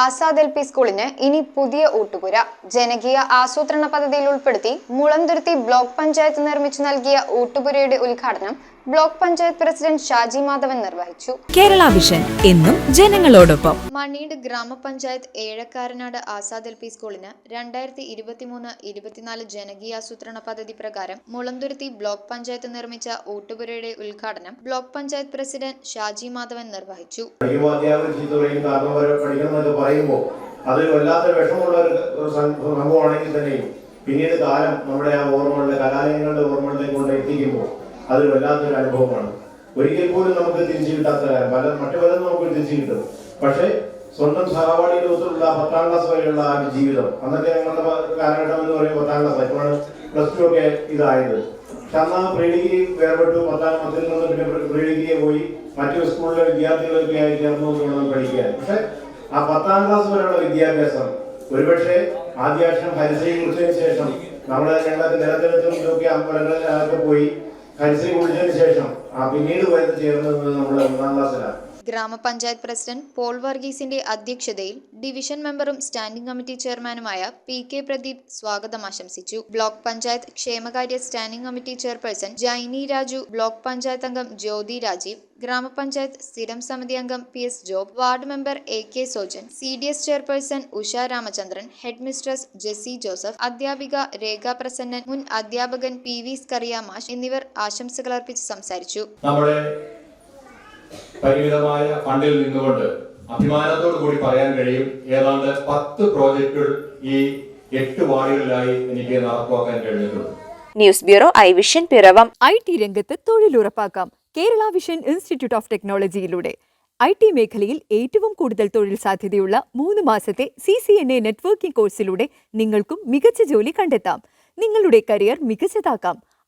Azad L P സ്കൂളിന് ഇനി പുതിയ ഊട്ടുപുര. ജനകീയ ആസൂത്രണ പദ്ധതിയിൽ ഉൾപ്പെടുത്തി മുളന്തുരുത്തി ബ്ലോക്ക് പഞ്ചായത്ത് നിർമ്മിച്ചു നൽകിയ ഊട്ടുപുരയുടെ ഉദ്ഘാടനം ബ്ലോക്ക് പഞ്ചായത്ത് പ്രസിഡന്റ് ഷാജി മാധവൻ നിർവഹിച്ചു. കേരള വിഷൻ എന്നും ജനങ്ങളോടൊപ്പം. മണീട് ഗ്രാമപഞ്ചായത്ത് ഏഴക്കാരനാട് ആസാദ് എൽ പി സ്കൂളിന് രണ്ടായിരത്തി ഇരുപത്തിമൂന്ന് ഇരുപത്തിനാല് ജനകീയാസൂത്രണ പദ്ധതി പ്രകാരം മുളന്തുരുത്തി ബ്ലോക്ക് പഞ്ചായത്ത് നിർമ്മിച്ച ഊട്ടുപുരയുടെ ഉദ്ഘാടനം ബ്ലോക്ക് പഞ്ചായത്ത് പ്രസിഡന്റ് ഷാജി മാധവൻ നിർവഹിച്ചു. അത് വല്ലാത്ത വിഷമുള്ള ഒരു സംഭവമാണെങ്കിൽ തന്നെയും പിന്നീട് കാലം നമ്മുടെ ആ ഓർമ്മകളുടെ കലാലയങ്ങളുടെ ഓർമ്മകളിലേക്ക് കൊണ്ട് എത്തിക്കുമ്പോൾ അത് വല്ലാത്തൊരു അനുഭവമാണ്. ഒരിക്കൽ പോലും നമുക്ക് തിരിച്ചു കിട്ടാത്ത കാലം പല മറ്റു പലതും നമുക്ക് തിരിച്ചു കിട്ടും. പക്ഷേ സ്വന്തം സഹപാഠി ലോകത്തിലുള്ള പത്താം ക്ലാസ് വരെയുള്ള ആ ജീവിതം. അന്നത്തെ ഞങ്ങളുടെ കാലഘട്ടം എന്ന് പറയുന്നത് പത്താം ക്ലാസ് ഇപ്പോഴാണ് പ്ലസ് ടു ഒക്കെ ഇതായത്. പക്ഷെ അന്ന് ആ പ്രീ ഡിഗ്രി വേർപെട്ടു. പത്താം പത്തിൽ നിന്ന് പിന്നെ പ്രീ ഡിഗ്രിയെ പോയി മറ്റു സ്കൂളിലെ വിദ്യാർത്ഥികളൊക്കെ ആയി ചേർന്ന് വേണം പഠിക്കാൻ. പക്ഷെ ആ പത്താം ക്ലാസ് വരെയുള്ള വിദ്യാഭ്യാസം ഒരുപക്ഷെ ആദ്യാക്ഷരം ഹരിശ്രീ കുറിച്ചതിന് ശേഷം നമ്മുടെ രണ്ടായിരത്തി നിലത്തിലെത്തും ഇതൊക്കെ അമ്പലങ്ങളിലൊക്കെ പോയി ഹരിശ്രീ കുറിച്ചതിന് ശേഷം ആ പിന്നീട് വരുന്ന ചേർന്നത് നമ്മുടെ ഒന്നാം ക്ലാസ്സിലാണ് ഗ്രാമപഞ്ചായത്ത് പ്രസിഡന്റ് പോൾ വർഗീസിന്റെ അധ്യക്ഷതയിൽ ഡിവിഷൻ മെമ്പറും സ്റ്റാൻഡിംഗ് കമ്മിറ്റി ചെയർമാനുമായ പി കെ പ്രദീപ് സ്വാഗതം ആശംസിച്ചു. ബ്ലോക്ക് പഞ്ചായത്ത് ക്ഷേമകാര്യ standing committee chairperson Jaini Raju block panchayat അംഗം ജ്യോതി രാജീവ് ഗ്രാമപഞ്ചായത്ത് സ്ഥിരം സമിതി അംഗം P S Job ward member A K Sojan C D S chairperson Usha Ramachandran head mistress Jessy Joseph അധ്യാപിക രേഖ പ്രസന്നൻ മുൻ അധ്യാപകൻ പി വി സ്കറിയ മാഷ് എന്നിവർ ആശംസകൾ അർപ്പിച്ച് സംസാരിച്ചു പരിമിതമായ ഫണ്ടിൽ നിന്നുകൊണ്ട് അഭിമാനത്തോടു കൂടി പറയാൻ കഴിയും. ഏതാണ്ട് പത്ത് പ്രോജക്റ്റുകൾ ഈ എട്ട് വാർഡുകളിലായി എനിക്ക് നടപ്പാക്കാൻ കഴിഞ്ഞിട്ടുണ്ട്. News bureau I Vision Piravom. I T രംഗത്ത് തൊഴിലുറപ്പാക്കാം കേരള വിഷൻ ഇൻസ്റ്റിറ്റ്യൂട്ട് ഓഫ് ടെക്നോളജിയിലൂടെ. ഐ ടി മേഖലയിൽ ഏറ്റവും കൂടുതൽ തൊഴിൽ സാധ്യതയുള്ള മൂന്ന് മാസത്തെ C C N A networking കോഴ്സിലൂടെ നിങ്ങൾക്കും മികച്ച ജോലി കണ്ടെത്താം. നിങ്ങളുടെ കരിയർ മികച്ചതാക്കാം.